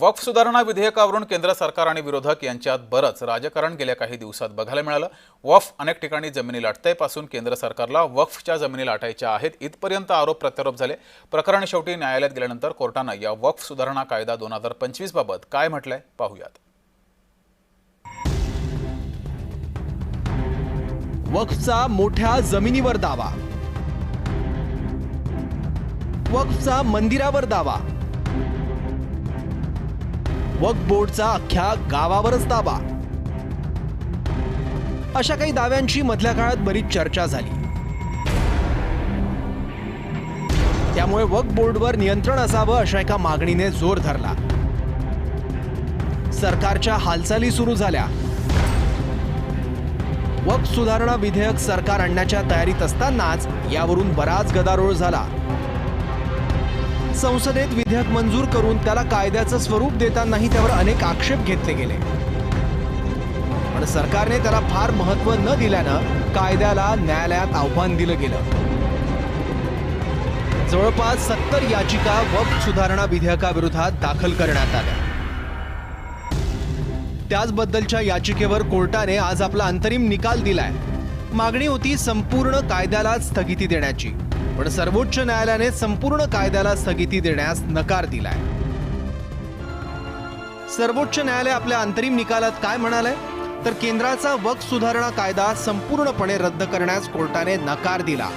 वक्फ सुधारणा विधेयकावरून केंद्र सरकार आणि विरोधक यांच्यात बरंच राजकारण गेल्या काही दिवसात बघायला मिळालं. वक्फ अनेक ठिकाणी जमिनी लाटतेपासून केंद्र सरकारला वक्फच्या जमिनी लाटायच्या आहेत इथपर्यंत आरोप प्रत्यारोप झाले. प्रकरण शेवटी न्यायालयात गेल्यानंतर कोर्टानं या वक्फ सुधारणा कायदा दोन हजार पंचवीस बाबत काय म्हटलंय पाहूयात. वक्फचा मोठ्या जमिनीवर दावा. वक्फचा मंदिरावर दावा. वक्फ बोर्डचा अख्ख्या गावावरच दाबा अशा काही दाव्यांची मधल्या काळात बरीच चर्चा झाली. त्यामुळे वक्फ बोर्डवर नियंत्रण असावं अशा एका मागणीने जोर धरला. सरकारच्या हालचाली सुरू झाल्या. वक्फ सुधारणा विधेयक सरकार आणण्याच्या तयारीत असतानाच यावरून बराच गदारोळ झाला. संसदेत विधेयक मंजूर करून त्याला कायद्याचं स्वरूप देतानाही त्यावर अनेक आक्षेप घेतले गेले. पण सरकारने त्याला फार महत्त्व न दिल्यानं कायद्याला न्यायालयात आव्हान दिलं गेलं. जवळपास सत्तर याचिका वक्फ सुधारणा विधेयकाविरोधात दाखल करण्यात आल्या. त्याचबद्दलच्या याचिकेवर कोर्टाने आज आपला अंतरिम निकाल दिलाय. मागणी होती संपूर्ण कायद्याला स्थगिती देण्याची. पण सर्वोच्च न्यायालयाने संपूर्ण कायद्याला स्थगिती देण्यास नकार दिलाय. सर्वोच्च न्यायालय आपल्या अंतरिम निकालात काय म्हणालंय? तर केंद्राचा वक्फ सुधारणा कायदा संपूर्णपणे रद्द करण्यास कोर्टाने नकार दिला.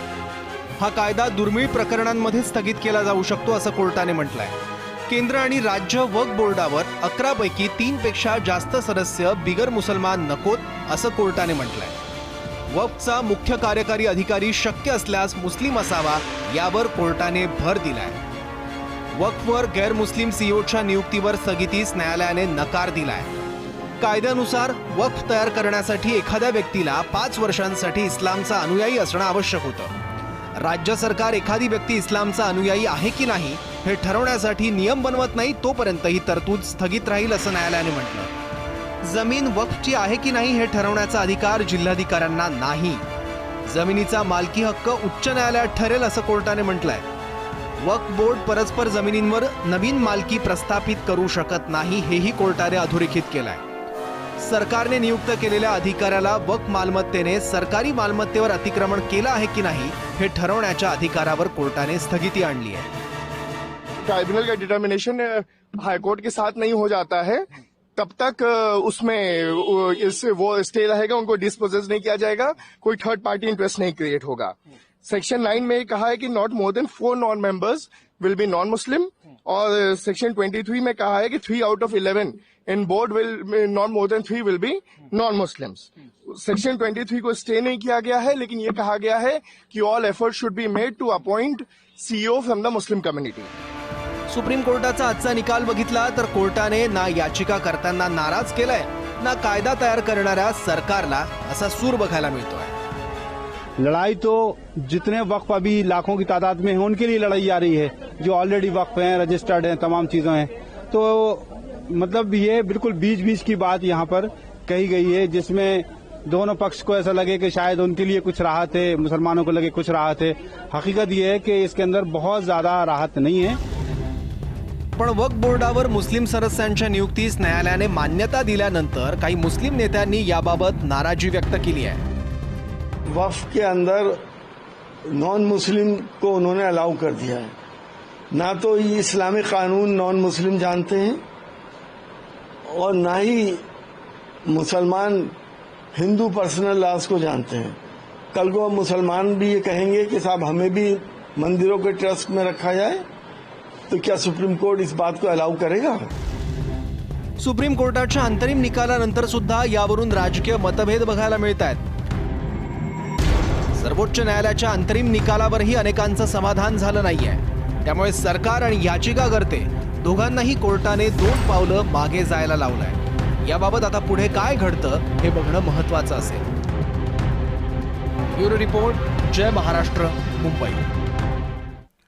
हा कायदा दुर्मिळ प्रकरणांमध्ये स्थगित केला जाऊ शकतो असं कोर्टाने म्हटलंय. केंद्र आणि राज्य वक्फ बोर्डावर अकरापैकी तीनपेक्षा तीन पेक्षा जास्त सदस्य बिगर मुसलमान नकोत असं कोर्टाने म्हटलंय. वक्फचा मुख्य कार्यकारी अधिकारी शक्य असल्यास मुस्लिम असावा यावर कोर्टाने भर दिलाय. वक्फवर गैरमुस्लिम सीओच्या नियुक्तीवर स्थगितीस न्यायालयाने नकार दिलाय. कायद्यानुसार वक्फ तयार करण्यासाठी एखाद्या व्यक्तीला पाच वर्षांसाठी इस्लामचा अनुयायी असणं आवश्यक होतं. राज्य सरकार एखादी व्यक्ती इस्लामचा अनुयायी आहे की नाही हे ठरवण्यासाठी नियम बनवत नाही तोपर्यंत ही तरतूद स्थगित राहील असं न्यायालयाने म्हटलं. जमीन वक्फची आहे की नाही हे ठरवण्याचा अधिकार जिल्हाधिकाऱ्यांना नाही. जमिनीचा मालकी हक्क उच्च न्यायालयात ठरेल असं कोर्टाने म्हटलंय. वक्फ बोर्ड परस्पर जमिनींवर नवीन मालकी प्रस्थापित करू शकत नाही हेही कोर्टाने अधोरेखित केलंय. सरकारने नियुक्त केलेल्या अधिकाऱ्याला वक्फ मालमत्तेने सरकारी मालमत्तेवर अतिक्रमण केलं आहे की नाही हे ठरवण्याच्या अधिकारावर कोर्टाने स्थगिती आणली आहे. ट्राइब्यूनल का डिटर्मिनेशन हाईकोर्ट के साथ नहीं हो जाता है? तब तक उसमें इस, वो स्टे रहेगा, उनको डिस्पोजेस नहीं किया जाएगा, कोई थर्ड पार्टी इंटरेस्ट नहीं क्रिएट होगा। सेक्शन नाइन में कहा है कि not more than four non members will be non Muslim और सेक्शन ट्वेंटी थ्री में कहा है कि three out of eleven in board will not more than three will be non Muslims section 23 को स्टे नहीं किया गया है, लेकिन ये कहा गया है कि all effort should be made to appoint CEO from the Muslim community supreme कोर्टाचा आजचा निकाल बघितला तर कोर्टाने ना याचिका करताना नाराज़ केलाय, ना कायदा तयार करणाऱ्या सरकारला असा सूर बघायला मिळतोय. लड़ाई तो जितने वक्फ अभी लाखों की तादाद में है, उनके लिए लड़ाई जा रही है, जो ऑलरेडी वक्फ हैं रजिस्टर्ड हैं, तमाम चीज़ें हैं। तो मतलब ये बिल्कुल बीच बीच की बात यहाँ पर कही गई है, जिसमें दोनों पक्ष को ऐसा लगे कि शायद उनके लिए कुछ राहत है, मुसलमानों को लगे कुछ राहत है। हकीकत यह है कि इसके अंदर बहुत ज़्यादा राहत नहीं है। पण वक्फ बोर्डावर मुस्लिम सदस्यांच्या नियुक्तीस न्यायालयाने मान्यता दिल्यानंतर काही मुस्लिम नेत्यांनी याबाबत नाराजी व्यक्त केली आहे. वफ के अंदर नॉन मुस्लिम को उन्होंने अलाउ कर दिया है। ना तो ये इस्लामिक कानून नॉन मुस्लिम जानते हैं और ना ही मुसलमान हिंदू पर्सनल लॉज को जानते हैं। कल को मुसलमान भी ये कहेंगे कि साहब हमें भी मंदिरों के ट्रस्ट में रखा जाए तो क्या सुप्रीम कोर्ट इस बात को अलाउ करेगा? सुप्रीम कोर्टाच्या अंतरिम निकालानंतर सुद्धा यावरून राजकीय मतभेद बघायला मिळत आहेत सर्वोच्च न्यायालयाच्या अंतरिम निकालावरही अनेकांचं समाधान झालं नाहीये. त्यामुळे सरकार आणि याचिकाकर्ते दोघांनाही कोर्टाने दोन पावलं मागे जायला लावलंय. याबाबत आता पुढे काय घडतं हे बघणं महत्वाचं असेल. ब्युरो रिपोर्ट जय महाराष्ट्र मुंबई.